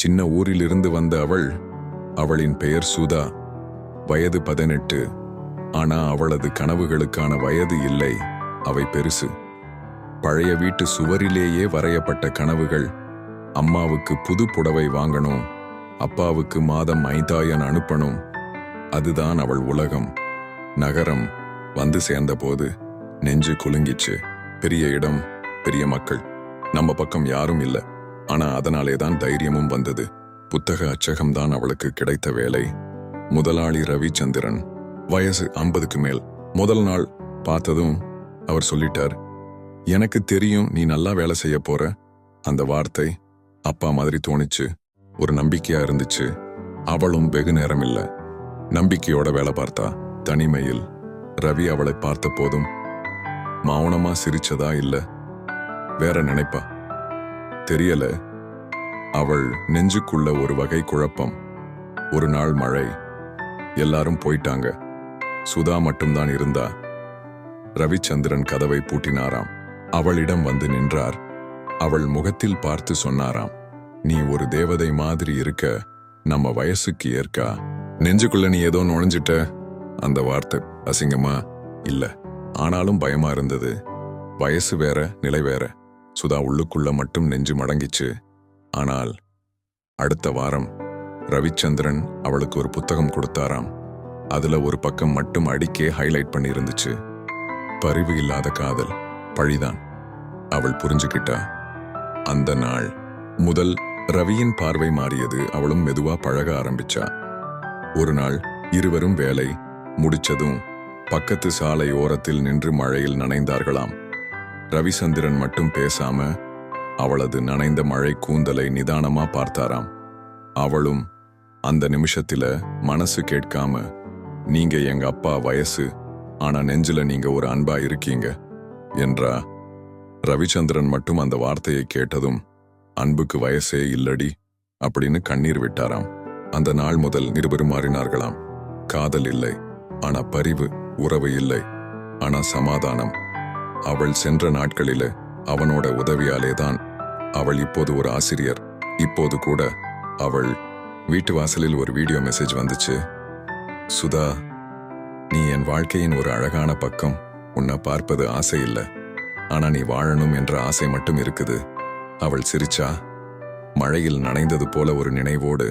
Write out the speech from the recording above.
சின்ன ஊரிலிருந்து வந்த அவள் அவளின் பெயர் சுதா வயது பதினெட்டு. ஆனா அவளது கனவுகளுக்கான வயது இல்லை அவை பெருசு. பழைய வீட்டு சுவரிலேயே வரையப்பட்ட கனவுகள் அம்மாவுக்கு புது புடவை வாங்கணும் அப்பாவுக்கு மாதம் ஐந்தாயன் அனுப்பணும் அதுதான் அவள் உலகம். நகரம் வந்து சேர்ந்தபோது நெஞ்சு குலுங்கிச்சு. பெரிய இடம் பெரிய மக்கள். நம்ம பக்கம் யாரும் இல்லை. ஆனா அதனாலே தான் தைரியமும் வந்தது. புத்தக அச்சகம்தான் அவளுக்கு கிடைத்த வேலை. முதலாளி ரவிச்சந்திரன். வயசு ஐம்பதுக்கு மேல். முதல் நாள் பார்த்ததும் அவர் சொல்லிட்டார் எனக்கு தெரியும் நீ நல்லா வேலை செய்ய போற. அந்த வார்த்தை அப்பா மாதிரி தோணுச்சு. ஒரு நம்பிக்கையா இருந்துச்சு. அவளும் வெகு நேரம் இல்ல நம்பிக்கையோட வேலை பார்த்தா தனிமையில். ரவி அவளை பார்த்த போதும் மௌனமா சிரிச்சதா இல்ல? வேற நினைப்பா. தெரியல. அவள் நெஞ்சுக்குள்ள ஒரு வகை குழப்பம். ஒரு நாள் மழை. எல்லாரும் போயிட்டாங்க. சுதா மட்டும்தான் இருந்தா. ரவிச்சந்திரன் கதவை பூட்டினாராம். அவளிடம் வந்து நின்றார். அவள் முகத்தில் பார்த்து சொன்னாராம். நீ ஒரு தேவதை மாதிரி இருக்க. நம்ம வயசுக்கு ஏற்கா. நெஞ்சுக்குள்ள நீ ஏதோ நுழைஞ்சிட்ட. அந்த வார்த்தை அசிங்கமா? இல்ல. ஆனாலும் பயமா இருந்தது. வயசு வேற நிலை வேற. சுதா உள்ளுக்குள்ள மட்டும் நெஞ்சு மடங்கிச்சு. ஆனால் அடுத்த வாரம் ரவிச்சந்திரன் அவளுக்கு ஒரு புத்தகம் கொடுத்தாராம். அதுல ஒரு பக்கம் மட்டும் அடிக்கே ஹைலைட் பண்ணியிருந்துச்சு. பரிவு இல்லாத காதல் பழிதான். அவள் புரிஞ்சுக்கிட்டா. அந்த நாள் முதல் ரவியின் பார்வை மாறியது அவளும் மெதுவா பழக ஆரம்பிச்சா. ஒரு நாள் இருவரும் வேலை முடிச்சதும் பக்கத்து சாலை ஓரத்தில் நின்று மழையில் நனைந்தார்களாம். ரவிசந்திரன் மட்டும் பேசாம அவளது நனைந்த மழை கூந்தலை நிதானமா பார்த்தாராம். அவளும் அந்த நிமிஷத்துல மனசு கேட்காம நீங்க எங்க அப்பா வயசு ஆனா நெஞ்சில நீங்க ஒரு அன்பா இருக்கீங்க என்றா. ரவிச்சந்திரன் மட்டும் அந்த வார்த்தையை கேட்டதும் அன்புக்கு வயசே இல்லடி அப்படின்னு கண்ணீர் விட்டாராம். அந்த நாள் முதல் இருவரும் மாறினார்களாம் காதல் இல்லை ஆனா பரிவு உறவு இல்லை ஆனா சமாதானம். அவள் சென்ற நாட்களில அவனோட உதவியாலே தான் அவள் இப்போது ஒரு ஆசிரியர். இப்போது கூட அவள் வீட்டு வாசலில் ஒரு வீடியோ மெசேஜ் வந்துச்சு. சுதா நீ என் வாழ்க்கையின் ஒரு அழகான பக்கம். உன்னை பார்ப்பது ஆசை இல்லை. ஆனா நீ வாழணும் என்ற ஆசை மட்டும் இருக்குது. அவள் சிரிச்சா. மழையில் நனைந்தது போல ஒரு நினைவோடு